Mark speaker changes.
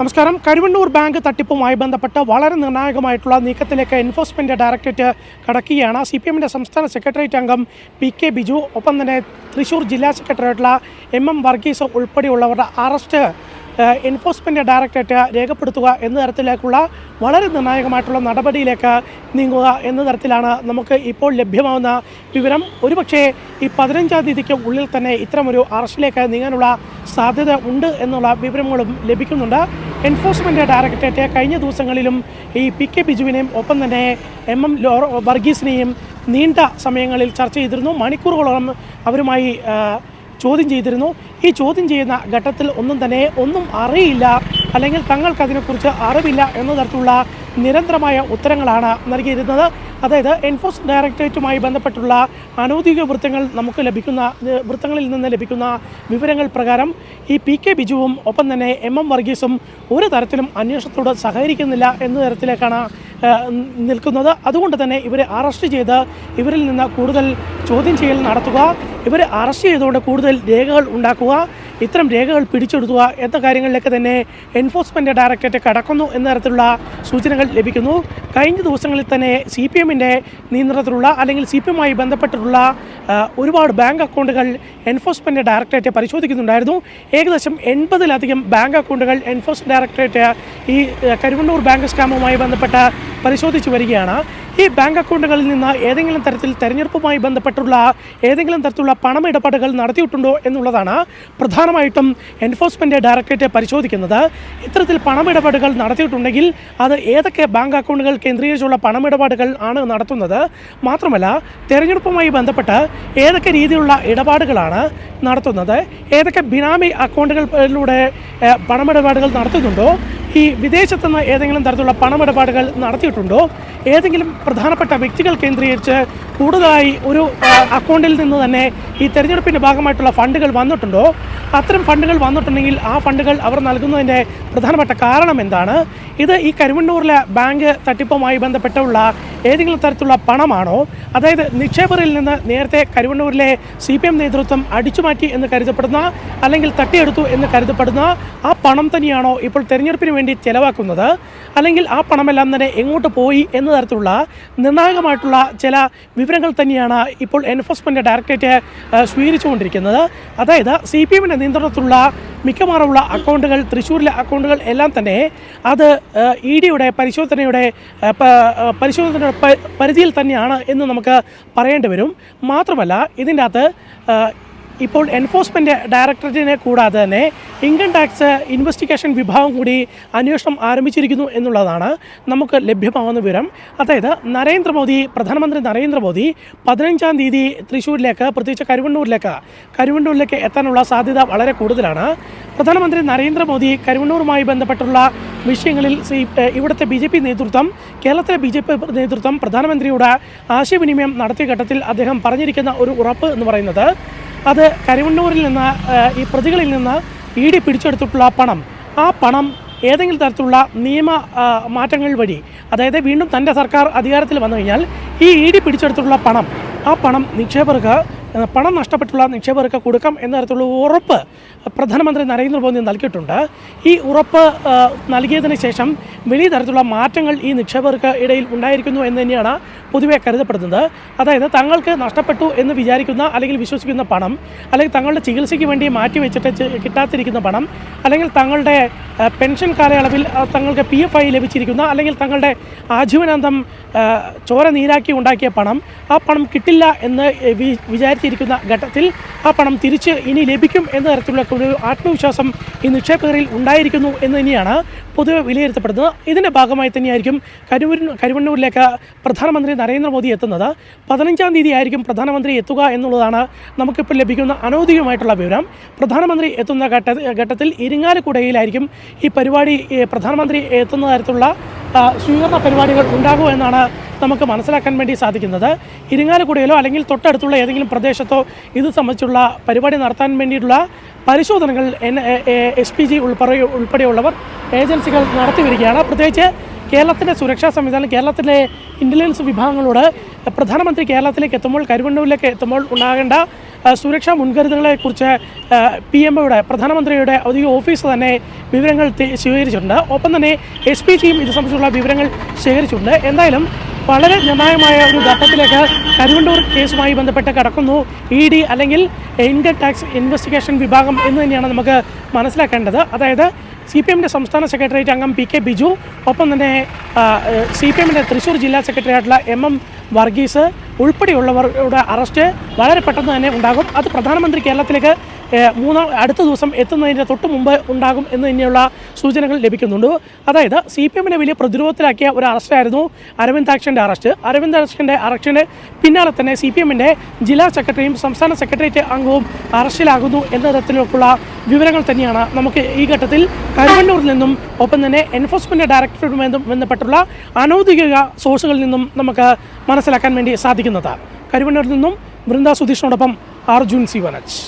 Speaker 1: നമസ്കാരം. കരുവണ്ണൂർ ബാങ്ക് തട്ടിപ്പുമായി ബന്ധപ്പെട്ട് വളരെ നിർണായകമായിട്ടുള്ള നീക്കത്തിലേക്ക് എൻഫോഴ്സ്മെന്റ് ഡയറക്ടറേറ്റ് കടക്കുകയാണ്. സി പി എമ്മിന്റെ സംസ്ഥാന സെക്രട്ടേറിയറ്റ് അംഗം പി കെ ബിജു. ഒപ്പം തന്നെ തൃശൂർ ജില്ലാ സെക്രട്ടറിയായിട്ടുള്ള എം എം വർഗീസ് ഉൾപ്പെടെയുള്ളവരുടെ അറസ്റ്റ് എൻഫോഴ്സ്മെന്റ് ഡയറക്ടറേറ്റ് രേഖപ്പെടുത്തുക എന്ന തരത്തിലേക്കുള്ള വളരെ നിർണായകമായിട്ടുള്ള നടപടിയിലേക്ക് നീങ്ങുക എന്ന തരത്തിലാണ് നമുക്ക് ഇപ്പോൾ ലഭ്യമാവുന്ന വിവരം. ഒരുപക്ഷേ ഈ പതിനഞ്ചാം തീയതിക്ക് ഉള്ളിൽ തന്നെ ഇത്തരമൊരു അറസ്റ്റിലേക്ക് നീങ്ങാനുള്ള സാധ്യത ഉണ്ട് എന്നുള്ള വിവരങ്ങളും ലഭിക്കുന്നുണ്ട്. എൻഫോഴ്സ്മെന്റ് ഡയറക്ടറേറ്റ് കഴിഞ്ഞ ദിവസങ്ങളിലും ഈ പി കെ ബിജുവിനെയും ഒപ്പം തന്നെ എം എം ലോ വർഗീസിനെയും നീണ്ട സമയങ്ങളിൽ ചർച്ച ചെയ്തിരുന്നു. മണിക്കൂറുകളോളം അവരുമായി ചോദ്യം ചെയ്തിരുന്നു. ഈ ചോദ്യം ചെയ്യുന്ന ഘട്ടത്തിൽ ഒന്നും തന്നെ ഒന്നും അറിയില്ല. അല്ലെങ്കിൽ തങ്ങൾക്ക് അതിനെക്കുറിച്ച് അറിവില്ല എന്ന തരത്തിലുള്ള നിരന്തരമായ ഉത്തരങ്ങളാണ് നൽകിയിരുന്നത്. അതായത് എൻഫോഴ്സ്മെന്റ് ഡയറക്ടറേറ്റുമായി ബന്ധപ്പെട്ടുള്ള അനൗദ്യോഗിക വൃത്തങ്ങൾ നമുക്ക് ലഭിക്കുന്ന വൃത്തങ്ങളിൽ നിന്ന് ലഭിക്കുന്ന വിവരങ്ങൾ പ്രകാരം ഈ പി കെ ബിജുവും ഒപ്പം തന്നെ എം എം വർഗീസും ഒരു തരത്തിലും അന്വേഷണത്തോട് സഹകരിക്കുന്നില്ല എന്ന തരത്തിലേക്കാണ് നിൽക്കുന്നത്. അതുകൊണ്ട് തന്നെ ഇവരെ അറസ്റ്റ് ചെയ്ത് ഇവരിൽ നിന്ന് കൂടുതൽ ചോദ്യം ചെയ്യൽ നടത്തുക ഇവരെ അറസ്റ്റ് ചെയ്തുകൊണ്ട് കൂടുതൽ രേഖകൾ ഉണ്ടാക്കുക ഇത്തരം രേഖകൾ പിടിച്ചെടുക്കുക എന്ന കാര്യങ്ങളിലൊക്കെ തന്നെ എൻഫോഴ്സ്മെന്റ് ഡയറക്ടറേറ്റ് കടക്കുന്നു എന്ന തരത്തിലുള്ള സൂചനകൾ ലഭിക്കുന്നു. കഴിഞ്ഞ ദിവസങ്ങളിൽ തന്നെ സി പി എമ്മിന്റെ നിയന്ത്രണത്തിലുള്ള അല്ലെങ്കിൽ സി പി എമ്മുമായി ബന്ധപ്പെട്ടിട്ടുള്ള ഒരുപാട് ബാങ്ക് അക്കൗണ്ടുകൾ എൻഫോഴ്സ്മെന്റ് ഡയറക്ടറേറ്റ് പരിശോധിക്കുന്നുണ്ടായിരുന്നു. ഏകദേശം എൺപതിലധികം ബാങ്ക് അക്കൗണ്ടുകൾ എൻഫോഴ്സ്മെന്റ് ഡയറക്ടറേറ്റ് ഈ കരുവണ്ണൂർ ബാങ്ക് സ്കാമുമായി ബന്ധപ്പെട്ട് പരിശോധിച്ചു വരികയാണ്. ഈ ബാങ്ക് അക്കൗണ്ടുകളിൽ നിന്ന് ഏതെങ്കിലും തരത്തിൽ തെരഞ്ഞെടുപ്പുമായി ബന്ധപ്പെട്ടുള്ള ഏതെങ്കിലും തരത്തിലുള്ള പണമിടപാടുകൾ നടത്തിയിട്ടുണ്ടോ എന്നുള്ളതാണ് പ്രധാനമായിട്ടും എൻഫോഴ്സ്മെന്റ് ഡയറക്ടറേറ്റ് പരിശോധിക്കുന്നത്. ഇത്തരത്തിൽ പണമിടപാടുകൾ നടത്തിയിട്ടുണ്ടെങ്കിൽ അത് ഏതൊക്കെ ബാങ്ക് അക്കൗണ്ടുകൾ കേന്ദ്രീകരിച്ചുള്ള പണമിടപാടുകൾ ആണ് നടത്തുന്നത്. മാത്രമല്ല തെരഞ്ഞെടുപ്പുമായി ബന്ധപ്പെട്ട് ഏതൊക്കെ രീതിയിലുള്ള ഇടപാടുകളാണ് നടത്തുന്നത്? ഏതൊക്കെ ബിനാമി അക്കൗണ്ടുകളിലൂടെ പണമിടപാടുകൾ നടത്തുന്നുണ്ടോ? ഈ വിദേശത്തുനിന്ന് ഏതെങ്കിലും തരത്തിലുള്ള പണമിടപാടുകൾ നടത്തിയിട്ടുണ്ടോ? ഏതെങ്കിലും പ്രധാനപ്പെട്ട വ്യക്തികൾ കേന്ദ്രീകരിച്ച് കൂടുതലായി ഒരു അക്കൗണ്ടിൽ നിന്ന് തന്നെ ഈ തെരഞ്ഞെടുപ്പിന്റെ ഭാഗമായിട്ടുള്ള ഫണ്ടുകൾ വന്നിട്ടുണ്ടോ? അത്തരം ഫണ്ടുകൾ വന്നിട്ടുണ്ടെങ്കിൽ ആ ഫണ്ടുകൾ അവർ നൽകുന്നതിന്റെ പ്രധാനപ്പെട്ട കാരണം എന്താണ്? ഇത് ഈ കരുവണ്ണൂരിലെ ബാങ്ക് തട്ടിപ്പുമായി ബന്ധപ്പെട്ടുള്ള ഏതെങ്കിലും തരത്തിലുള്ള പണമാണോ? അതായത് നിക്ഷേപറിൽ നിന്ന് നേരത്തെ കരുവണ്ണൂരിലെ സി പി എം നേതൃത്വം അടിച്ചുമാറ്റി എന്ന് കരുതപ്പെടുന്ന അല്ലെങ്കിൽ തട്ടിയെടുത്തു എന്ന് കരുതപ്പെടുന്ന ആ പണം തന്നെയാണോ ഇപ്പോൾ തെരഞ്ഞെടുപ്പിന് വേണ്ടി ചെലവാക്കുന്നത്? അല്ലെങ്കിൽ ആ പണമെല്ലാം തന്നെ എങ്ങോട്ട് പോയി എന്ന തരത്തിലുള്ള നിർണായകമായിട്ടുള്ള ചില വിവരങ്ങൾ തന്നെയാണ് ഇപ്പോൾ എൻഫോഴ്സ്മെന്റ് ഡയറക്ടറേറ്റ് സ്വീകരിച്ചുകൊണ്ടിരിക്കുന്നത്. അതായത് സി പി എമ്മിന്റെ നിയന്ത്രണത്തിലുള്ള മിക്കവാറുമുള്ള അക്കൗണ്ടുകൾ തൃശ്ശൂരിലെ അക്കൗണ്ടുകൾ എല്ലാം തന്നെ അത് ഇ ഡിയുടെ പരിശോധനയുടെ ആ, പ- ആ, പരിശോധനയുടെ പരിധിയിൽ തന്നെയാണ് എന്ന് നമുക്ക് പറയേണ്ടി വരും. മാത്രമല്ല ഇതിന്റെ അകത്ത് ഇപ്പോൾ എൻഫോഴ്സ്മെന്റ് ഡയറക്ടറേറ്റിനെ കൂടാതെ തന്നെ ഇൻകം ടാക്സ് ഇൻവെസ്റ്റിഗേഷൻ വിഭാഗം കൂടി അന്വേഷണം ആരംഭിച്ചിരിക്കുന്നു എന്നുള്ളതാണ് നമുക്ക് ലഭ്യമാവുന്ന വിവരം. അതായത് നരേന്ദ്രമോദി പ്രധാനമന്ത്രി നരേന്ദ്രമോദി പതിനഞ്ചാം തീയതി തൃശ്ശൂരിലേക്ക് പ്രത്യേകിച്ച് കരുവണ്ണൂരിലേക്ക് കരുവണ്ണൂരിലേക്ക് എത്താനുള്ള സാധ്യത വളരെ കൂടുതലാണ്. പ്രധാനമന്ത്രി നരേന്ദ്രമോദി കരുവണ്ണൂരുമായി ബന്ധപ്പെട്ടുള്ള വിഷയങ്ങളിൽ ഇവിടുത്തെ ബി ജെ പി നേതൃത്വം കേരളത്തിലെ ബി ജെ പി നേതൃത്വം പ്രധാനമന്ത്രിയുടെ ആശയവിനിമയം നടത്തിയ ഘട്ടത്തിൽ അദ്ദേഹം പറഞ്ഞിരിക്കുന്ന ഒരു ഉറപ്പ് എന്ന് പറയുന്നത് അത് കരിമണ്ണൂരിൽ നിന്ന് ഈ പ്രതികളിൽ നിന്ന് ഇ ഡി പിടിച്ചെടുത്തിട്ടുള്ള പണം. ആ പണം ഏതെങ്കിലും തരത്തിലുള്ള നിയമ മാറ്റങ്ങൾ വഴി അതായത് വീണ്ടും തന്റെ സർക്കാർ അധികാരത്തിൽ വന്നു കഴിഞ്ഞാൽ ഈ ഇ ഡി പിടിച്ചെടുത്തിട്ടുള്ള പണം ആ പണം നിക്ഷേപകർക്ക് പണം നഷ്ടപ്പെട്ടുള്ള നിക്ഷേപകർക്ക് കൊടുക്കാം എന്ന തരത്തിലുള്ള ഉറപ്പ് പ്രധാനമന്ത്രി നരേന്ദ്രമോദി നൽകിയിട്ടുണ്ട്. ഈ ഉറപ്പ് നൽകിയതിന് ശേഷം വലിയ തരത്തിലുള്ള മാറ്റങ്ങൾ ഈ നിക്ഷേപകർക്ക് ഇടയിൽ ഉണ്ടായിരിക്കുന്നു എന്ന് തന്നെയാണ് പൊതുവെ കരുതപ്പെടുന്നത്. അതായത് തങ്ങൾക്ക് നഷ്ടപ്പെട്ടു എന്ന് വിചാരിക്കുന്ന അല്ലെങ്കിൽ വിശ്വസിക്കുന്ന പണം അല്ലെങ്കിൽ തങ്ങളുടെ ചികിത്സയ്ക്ക് വേണ്ടി മാറ്റി വെച്ചിട്ട് കിട്ടാതിരിക്കുന്ന പണം അല്ലെങ്കിൽ തങ്ങളുടെ പെൻഷൻ കാലയളവിൽ തങ്ങൾക്ക് പി എഫ് ഐ ലഭിച്ചിരിക്കുന്ന അല്ലെങ്കിൽ തങ്ങളുടെ ആജീവനാന്തം ചോര നീരാക്കി ഉണ്ടാക്കിയ പണം ആ പണം കിട്ടില്ല എന്ന് വി- വിചാരിച്ചിരിക്കുന്ന ഘട്ടത്തിൽ ആ പണം തിരിച്ച് ഇനി ലഭിക്കും എന്ന തരത്തിലുള്ള ഒരു ആത്മവിശ്വാസം ഈ നിക്ഷേപകരിൽ ഉണ്ടായിരിക്കുന്നു എന്ന് തന്നെയാണ് പൊതുവെ വിലയിരുത്തപ്പെടുന്നത്. ഇതിന്റെ ഭാഗമായി തന്നെയായിരിക്കും കരുവൂർ കരുവണ്ണൂരിലേക്ക് പ്രധാനമന്ത്രി നരേന്ദ്രമോദി എത്തുന്നത്. പതിനഞ്ചാം തീയതി ആയിരിക്കും പ്രധാനമന്ത്രി എത്തുക എന്നുള്ളതാണ് നമുക്കിപ്പോൾ ലഭിക്കുന്ന അനൗദ്യോഗികമായിട്ടുള്ള വിവരം. പ്രധാനമന്ത്രി എത്തുന്ന ഘട്ട ഘട്ടത്തിൽ ഇരിങ്ങാലക്കുടയിലായിരിക്കും ഈ പരിപാടി പ്രധാനമന്ത്രി എത്തുന്ന തരത്തിലുള്ള സ്വീകരണ പരിപാടികൾ ഉണ്ടാകുമോ എന്നാണ് നമുക്ക് മനസ്സിലാക്കാൻ വേണ്ടി സാധിക്കുന്നത്. ഇരിങ്ങാലക്കുടയിലോ അല്ലെങ്കിൽ തൊട്ടടുത്തുള്ള ഏതെങ്കിലും പ്രദേശത്തോ ഇത് സംബന്ധിച്ചുള്ള പരിപാടി നടത്താൻ വേണ്ടിയിട്ടുള്ള പരിശോധനകൾ എൻ എസ് പി ജി ഉൾപ്പെടെ ഉൾപ്പെടെയുള്ളവർ ഏജൻസികൾ നടത്തി വരികയാണ്. പ്രത്യേകിച്ച് കേരളത്തിന്റെ സുരക്ഷാ സംവിധാനം കേരളത്തിലെ ഇന്റലിജൻസ് വിഭാഗങ്ങളോട് പ്രധാനമന്ത്രി കേരളത്തിലേക്ക് എത്തുമ്പോൾ കരുവണ്ണൂരിലേക്ക് എത്തുമ്പോൾ ഉണ്ടാകേണ്ട സുരക്ഷാ മുൻകരുതലുകളെക്കുറിച്ച് പി എം ഒയുടെ പ്രധാനമന്ത്രിയുടെ ഔദ്യോഗിക ഓഫീസ് തന്നെ വിവരങ്ങൾ സ്വീകരിച്ചിട്ടുണ്ട് ഒപ്പം തന്നെ എസ് പി ജിയും ഇത് സംബന്ധിച്ചുള്ള വിവരങ്ങൾ ശേഖരിച്ചിട്ടുണ്ട്. എന്തായാലും വളരെ നിർണായകമായ ഒരു ഘട്ടത്തിലേക്ക് കരുവണ്ടൂർ കേസുമായി ബന്ധപ്പെട്ട് കടക്കുന്നു. ഇ ഡി അല്ലെങ്കിൽ ഇൻകം ടാക്സ് ഇൻവെസ്റ്റിഗേഷൻ വിഭാഗം എന്ന് തന്നെയാണ് നമുക്ക് മനസ്സിലാക്കേണ്ടത്. അതായത് സി പി എമ്മിന്റെ സംസ്ഥാന സെക്രട്ടേറിയറ്റ് അംഗം പി കെ ബിജു ഒപ്പം തന്നെ സി പി എമ്മിന്റെ തൃശ്ശൂർ ജില്ലാ സെക്രട്ടറി ആയിട്ടുള്ള എം എം വർഗീസ് ഉൾപ്പെടെയുള്ളവരുടെ അറസ്റ്റ് വളരെ പെട്ടെന്ന് തന്നെ ഉണ്ടാകും. അത് പ്രധാനമന്ത്രി കേരളത്തിലേക്ക് മൂന്നാം അടുത്ത ദിവസം എത്തുന്നതിന്റെ തൊട്ട് മുമ്പ് ഉണ്ടാകും എന്ന് തന്നെയുള്ള സൂചനകൾ ലഭിക്കുന്നുണ്ട്. അതായത് സി പി എമ്മിനെ വലിയ പ്രതിരോധത്തിലാക്കിയ ഒരു അറസ്റ്റായിരുന്നു അരവിന്ദ് ആക്ഷന്റെ അറസ്റ്റ്. അരവിന്ദ് ആക്ഷന്റെ അറസ്റ്റിന് പിന്നാലെ തന്നെ സി പി എമ്മിന്റെ ജില്ലാ സെക്രട്ടറിയും സംസ്ഥാന സെക്രട്ടേറിയറ്റ് അംഗവും അറസ്റ്റിലാകുന്നു എന്ന തരത്തിലുള്ള വിവരങ്ങൾ തന്നെയാണ് നമുക്ക് ഈ ഘട്ടത്തിൽ കരുവണ്ണൂരിൽ നിന്നും ഒപ്പം തന്നെ എൻഫോഴ്സ്മെന്റ് ഡയറക്ടറേറ്റുമായി ബന്ധപ്പെട്ടുള്ള അനൗദ്യോഗിക സോഴ്സുകളിൽ നിന്നും നമുക്ക് മനസ്സിലാക്കാൻ വേണ്ടി സാധിക്കുന്നത് കരുവണ്ണൂരിൽ നിന്നും വൃന്ദ സുധീഷിനോടൊപ്പം അർജുൻ സി വനജ്.